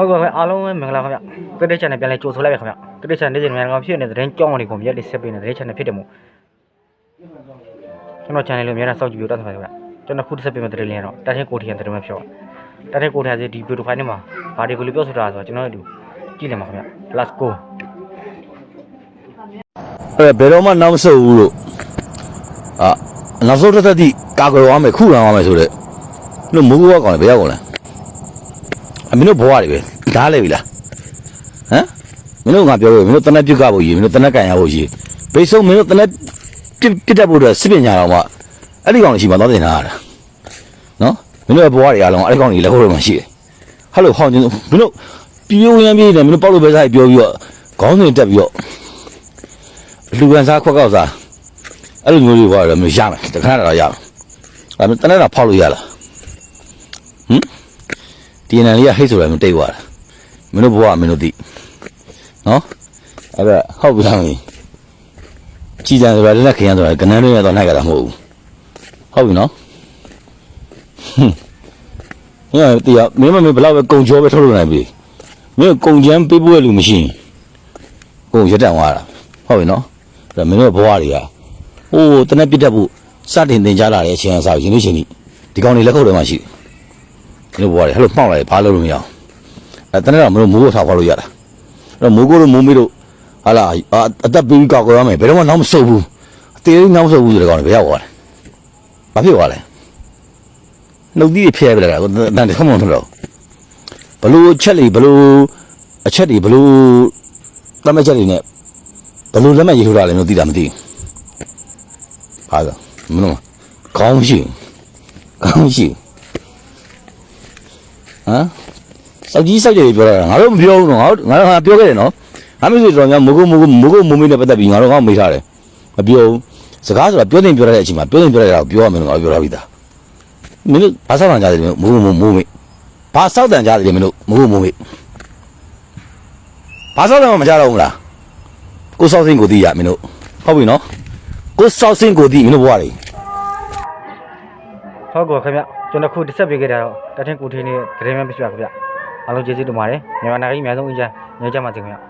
ဟုတ်ကဲ့ခင်ဗျအားလုံးပဲမင်္ဂလာခင်ဗျတတိချန်နဲ့ပြန်လဲကြိုဆိုလိုက်ပါခင်ဗျတတိချန်နေ့စဉ်မြန်ကောင်ဖြစ်နေတဲ့သတင်းကြောင်းတွေကိုမြက်လေးဆက်ပေးနေတတိချန်နဲ့ဖြစ်တယ်မို့ကျွန်တော် channel လေးအများနဲ့စောင့်ကြည့်ပြီးတော့တတ်ပါခင်ဗျကျွန်တော်ခုတစ်ဆက်ပေးမယ့်သတင်းလေးကတော့တတ်တဲ့ကိုထီရန်သတင်းပဲဖြစ်ပါတတ်တဲ့ကိုထီရန်စီဒီ video file နဲ့မှာဘာတွေကိုလေးပြောဆိုတာဆိုတော့ကျွန်တော်တို့ကြည့်နေမှာခင်ဗျ let's go အဲ့ဘယ်တော့မှနောက်မဆုတ်ဘူးလို့အာနောက်ဆုံးတစ်သက်တိကာကွယ်သွားမယ်ခုခံသွားမယ်ဆိုတော့လို့မူကောကောင်လေဘယ်ရောက်ကုန်လဲ အမင်းတို့ဘဝတွေပဲဓားလဲပြီလားဟမ်မင်းတို့ငါပြောလို့မင်းတို့တနက်ပြုတ်ကဖို့ရည်မင်းတို့တနက်ကန်ရဖို့ရည်ဘိတ်ဆုံးမင်းတို့တနက်ပြစ်ပြစ်တတ်ဖို့အတွက်စစ်ပညာတော်မှအဲ့ဒီကောင်လေးရှိမှသွားတင်တာရတာနော်မင်းတို့ရဲ့ဘဝတွေအားလုံးအဲ့ဒီကောင်လေးလက်ခုပ်ထဲမှာရှိတယ်ဟယ်လိုဟောင်းကျင်းမင်းတို့ပြပြဝင်းပြင်းနေမင်းတို့ပေါက်လို့ပဲစားပြောပြီးတော့ခေါင်းစဉ်တက်ပြီးတော့လူကန်စားခွက်ကောက်စားအဲ့လိုမျိုးတွေဘာလဲမရမယ်တခါတော့ရမယ်အဲ့ဒါတနေ့တော့ဖောက်လို့ရလားဟမ် ဒီနန်လေးကဟိတ်ဆိုတယ်မတိတ်သွားတာမင်းတို့ဘဝမင်းတို့သိနော်အဲ့ဒါဟုတ်ပြီလားမင်းကြည်ကြံဆိုတာလက်ခရမ်းဆိုတာကနန်းတွေနဲ့တော့နိုင်ကြတာမဟုတ်ဘူးဟုတ်ပြီနော်ဟင်းဟဲ့တရားမင်းမမင်းဘယ်တော့ပဲကုံကြောပဲထုတ်လို့နိုင်ပြီမင်းကုံချမ်းပေးဖို့ရလူမရှိရင်ကိုရက်တန်သွားတာဟုတ်ပြီနော်ဒါမင်းတို့ဘဝတွေကဟိုးတနက်ပြတ်တတ်ဖို့စတင်သင်ကြားလာတဲ့အချိန်အစားရင်းနှီးချင်းဒီကောင်တွေလက်ခုပ်ထဲမှာရှိတယ် မင်းတို့ဘဝတွေဟဲ့လို့မှောက်လာတယ်ဘာလို့လို့မရအောင်အဲတနက်တော့မင်းတို့မိုးကိုထားခွာလို့ရတာအဲ့တော့မိုးကိုတို့မိုးမေးတို့ဟာလာအာအသက်ပြီးကောက်ကွယ်ရမယ်ဘယ်တော့မှနောက်မဆုတ်ဘူးအသေးလေးနောက်မဆုတ်ဘူးဆိုတဲ့ကောင်တွေဘယ်ရောက်သွားလဲဘာဖြစ်သွားလဲနှုတ်သီးတွေဖျဲပြလိုက်တာကိုတန်တယ်ခမွန်တော့ဘလို့အချက်တွေဘလို့အချက်တွေဘလို့တမက်ချက်တွေနဲ့ဘယ်လိုလက်မှတ်ရေးထိုးတာလဲမသိတာမသိဘူး။ဟာသာမင်းတို့ခေါင်းရှိခေါင်းရှိဟ မ်စောက်ကြီးစောက်ကြီးပြောတာငါတို့မပြောဘူးနော်ငါတို့ငါတို့ငါပြောခဲ့တယ်နော်ငါမျိုးဆိုတော့များမကုမကုမကုမုံမင်းနဲ့ပတ်သက်ပြီးငါတို့ကမေးထားတယ်မပြောဘူးစကားဆိုတာပြောတင်ပြောရတဲ့အချိန်မှာပြောတင်ပြောရတာကိုပြောရမယ်လို့ငါပြောထားပြီးသားမင်းတို့ဘာစောက်တန်ကြတယ်မကုမမုံမေဘာစောက်တန်ကြတယ်မင်းတို့မကုမုံမေဘာစောက်တန်မှမကြတော့ဘူးလားကိုစောက်စင်းကိုသိရမင်းတို့ဟုတ်ပြီနော်ကိုစောက်စင်းကိုသိမင်းတို့ဘွားတွေ ဟုတ်ကဲ့ခင်ဗျကျွန်တော်ခုတစ်ဆက်ပေးခဲ့တာတော့တတ်တဲ့ကိုထီနေတဲ့သတင်းပဲဖြစ်ပါခင်ဗျအားလုံးကျေးဇူးတင်ပါတယ်မြန်မာနိုင်ငံကြီးအများဆုံးအင်ဂျင်ညချမ်းပါစေခင်ဗျ